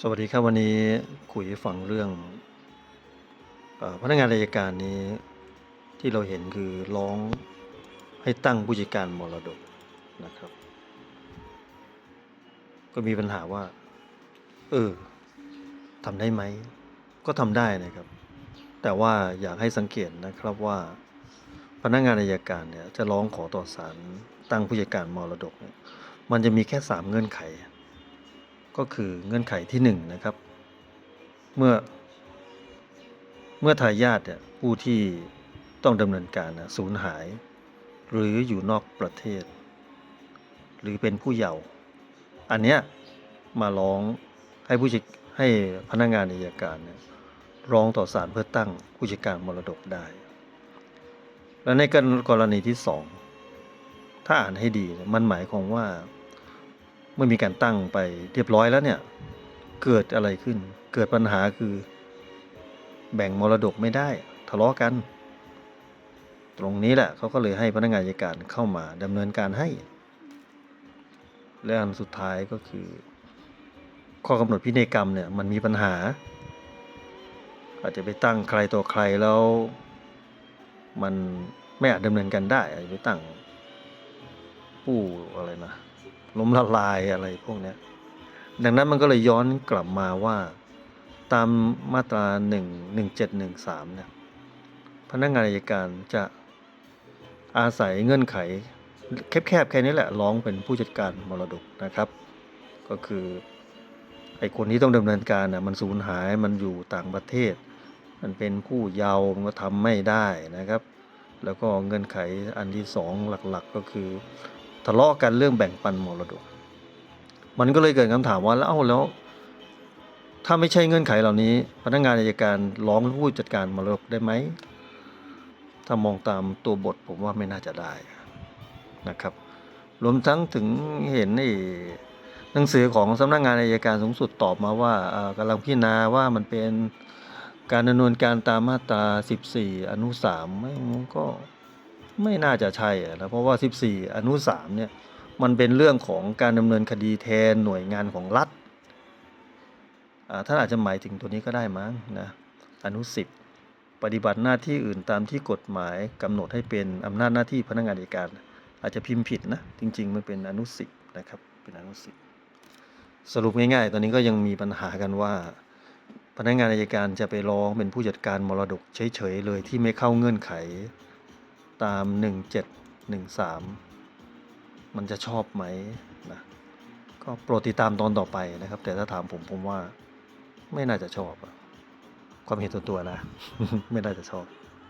สวัสดีครับวันนี้คุยฟังเรื่องอพนักงานอายการนี้ที่เราเห็นคือร้องให้ตั้งผู้จัดการมรดกนะครับ ก็มีปัญหาว่า เออทำได้ไหม ก็ทำได้นะครับ แต่ว่าอยากให้สังเกตนะครับว่า พนักงานอายการเนี่ยจะร้องขอต่อศาลตั้งผู้จัดการมรดกเนี่ยมันจะมีแค่สามเงื่อนไข ก็คือเงื่อนไขที่หนึ่งนะครับ เมื่อ เมื่อทายาทเนี่ยผู้ที่ต้องดำเนินการนะสูญหาย หรืออยู่นอกประเทศ หรือเป็นผู้เยาว์อันเนี้ยมาร้องให้ผู้จัดให้พนักงานอัยการเนี่ยร้องต่อศาลเพื่อตั้งผู้จัดการมรดกได้ และในกรณีที่สองถ้าอ่านให้ดีมันหมายความว่า เมื่อมีการตั้งไปเรียบร้อยแล้วเนี่ย เกิดอะไรขึ้น เกิดปัญหาคือ แบ่งมรดกไม่ได้ทะเลาะกัน ตรงนี้แหละเขาก็เลยให้พนักงานอัยการเข้ามาดำเนินการให้ และอันสุดท้ายก็คือ ข้อกำหนดพินัยกรรมเนี่ยมันมีปัญหา อาจจะไปตั้งใครตัวใครแล้ว มันไม่อาจดำเนินการได้อาจจะไปตั้ง ผู้อะไรนะล้มละลายอะไรพวกเนี้ยดังนั้นมันก็เลยย้อนกลับมาว่าตามมาตรา 1 1713 เนี่ยพนักงานอัยการจะอาศัยเงื่อนไข แคบๆแค่นี้แหละร้องเป็นผู้จัดการมรดกนะครับ ก็คือไอ้คนที่ต้องดำเนินการน่ะมันสูญหายมันอยู่ต่างประเทศ มันเป็นผู้เยาว์มันก็ทำไม่ได้นะครับ แล้วก็เงื่อนไขอันที่สองหลักๆก็คือ ทะเลาะกันเรื่องแบ่งปันมรดก มันก็เลยเกิดคำถามว่าแล้วเอาแล้ว ถ้าไม่ใช่เงื่อนไขเหล่านี้ พนักงานอัยการร้องผู้จัดการมรดกได้ไหมถ้ามองตามตัวบทผมว่าไม่น่าจะได้นะครับ รวมทั้งถึงเห็นในหนังสือของสำนักงานอัยการสูงสุดตอบมาว่ากำลังพิจารณาว่ามันเป็นการดำเนินการตามมาตรา 14 อนุ 3 ไม่มันก็ ไม่น่าจะใช่นะเพราะว่า 14 อนุ 3 เนี่ย มันเป็นเรื่องของการดำเนินคดีแทนหน่วยงานของรัฐอ่าท่านอาจจะหมายถึงตัวนี้ก็ได้มั้งนะอนุ 10 ปฏิบัติหน้าที่อื่นตามที่กฎหมายกำหนดให้เป็นอำนาจหน้าที่พนักงานอัยการ อาจจะพิมพ์ผิดนะ จริง ๆ มันเป็นอนุ 10 นะครับ เป็นอนุ 10 สรุปง่ายๆ ตอนนี้ก็ยังมีปัญหากันว่า พนักงานอัยการจะไปร้องเป็นผู้จัดการมรดกเฉยๆเลยที่ไม่เข้าเงื่อนไข ตาม 1713 มันจะชอบไหมนะก็โปรดติดตามตอนต่อไปนะครับ แต่ถ้าถามผมผมว่าไม่น่าจะชอบ ความเห็นส่วนตัวนะ ไม่น่าจะชอบ